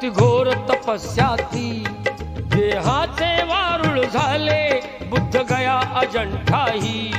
होती घोर तपस्या ती देहाचे वारुळ झाले बुद्ध गया अजंठाही.